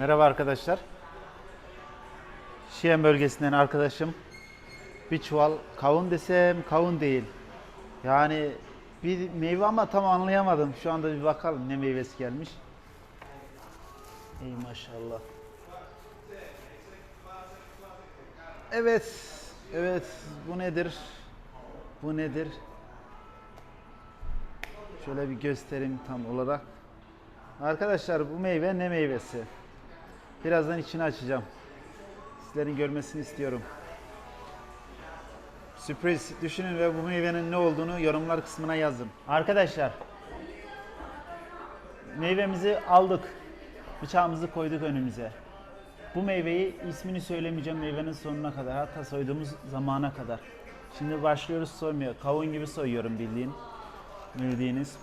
Merhaba arkadaşlar. Şiyen bölgesinden arkadaşım. Bir çuval kavun desem kavun değil. Yani bir meyve ama tam anlayamadım. Şu anda bir bakalım ne meyvesi gelmiş. Ey maşallah. Evet. Evet. Bu nedir? Bu nedir? Şöyle bir göstereyim tam olarak. Arkadaşlar bu meyve ne meyvesi? Birazdan içini açacağım. Sizlerin görmesini istiyorum. Sürpriz düşünün ve bu meyvenin ne olduğunu yorumlar kısmına yazın. Arkadaşlar meyvemizi aldık. Bıçağımızı koyduk önümüze. Bu meyveyi ismini söylemeyeceğim meyvenin sonuna kadar hatta soyduğumuz zamana kadar. Şimdi başlıyoruz soymaya. Kavun gibi soyuyorum bildiğin. Bildiğiniz.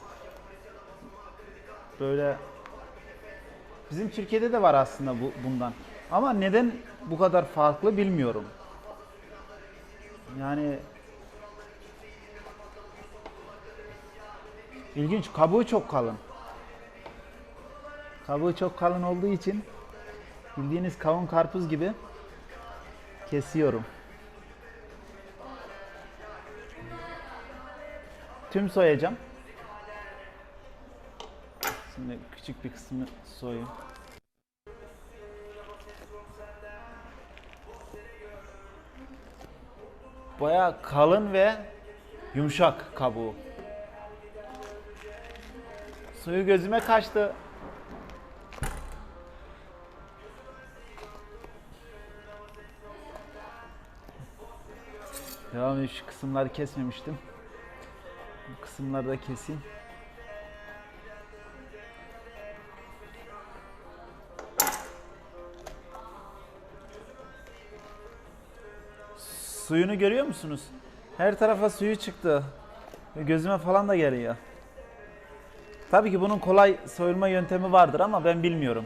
Böyle Bizim Türkiye'de de var aslında bu bundan. Ama neden bu kadar farklı bilmiyorum. Yani ilginç. Kabuğu çok kalın. Kabuğu çok kalın olduğu için bildiğiniz kavun karpuz gibi kesiyorum. Tüm soyacağım. Şimdi küçük bir kısmını soyayım. Baya kalın ve yumuşak kabuğu. Suyu gözüme kaçtı. Devam. Şu kısımları kesmemiştim. Bu kısımları da keseyim. Suyunu görüyor musunuz? Her tarafa suyu çıktı. Gözüme falan da geliyor. Tabii ki bunun kolay soyulma yöntemi vardır ama ben bilmiyorum.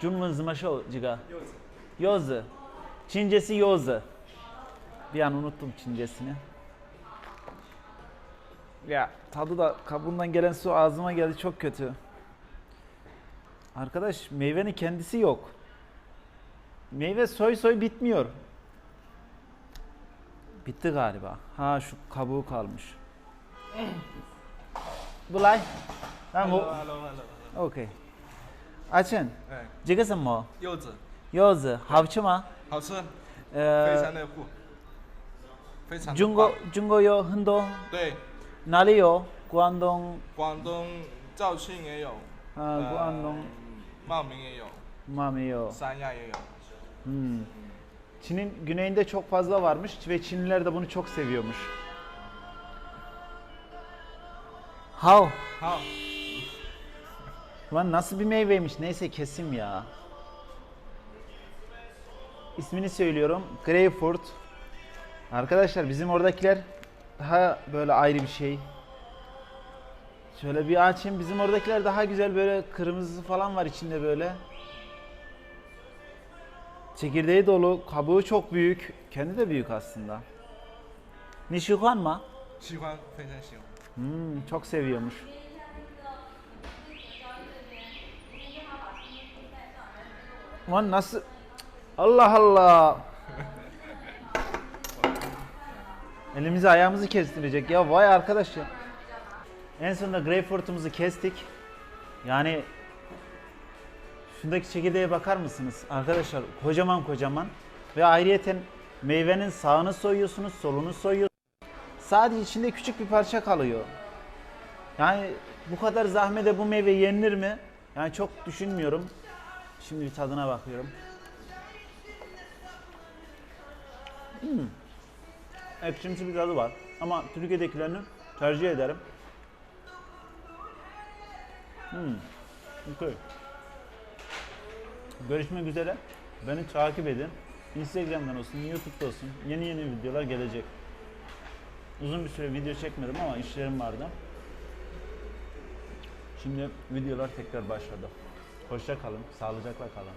Cumhur zımaşo ciga. Yozu. Çincesi yozu. Bir an unuttum Çincesini. Ya tadı da kabuğundan gelen su ağzıma geldi çok kötü. Arkadaş meyvenin kendisi yok. Meyve soy soy bitmiyor. Bitti galiba. Ha şu kabuğu kalmış. Bulay. Ben bu. Hello, hello, hello. OK。阿倩，哎，这个什么？柚子柚子好吃吗？好吃，非呃常，的富，非常的中国棒中国有很多，对哪里有？广东，广东肇庆也有，呃，广东 茂名也有，嘛没有。三亚也有。 Hmm. Çin'in güneyinde çok fazla varmış ve Çinliler de bunu çok seviyormuş. How? 好， Lan nasıl bir meyveymiş? Neyse kesim ya. İsmini söylüyorum. Greyfurt. Arkadaşlar bizim oradakiler daha böyle ayrı bir şey. Şöyle bir açayım. Bizim oradakiler daha güzel böyle kırmızı falan var içinde böyle. Çekirdeği dolu, kabuğu çok büyük. Kendi de büyük aslında. Ni şihuan mı? Şihuan. Hmm, çok seviyormuş. Lan nasıl? Allah Allah. Elimizi ayağımızı kestirecek ya. Vay arkadaş ya. En sonunda greyfurtumuzu kestik. Yani şundaki çekirdeğe bakar mısınız? Arkadaşlar kocaman kocaman ve ayrıyeten meyvenin sağını soyuyorsunuz, solunu soyuyorsunuz. Sadece içinde küçük bir parça kalıyor. Yani bu kadar zahmete bu meyve yenilir mi? Yani çok düşünmüyorum. Şimdi bir tadına bakıyorum. Hmm. Ekşimsi bir tadı var. Ama Türkiye'dekilerini tercih ederim. Hmm. Okay. Görüşmek üzere. Beni takip edin. Instagram'dan olsun, YouTube'da olsun. Yeni yeni videolar gelecek. Uzun bir süre video çekmedim ama işlerim vardı. Şimdi videolar tekrar başladı. Hoşça kalın, sağlıcakla kalın.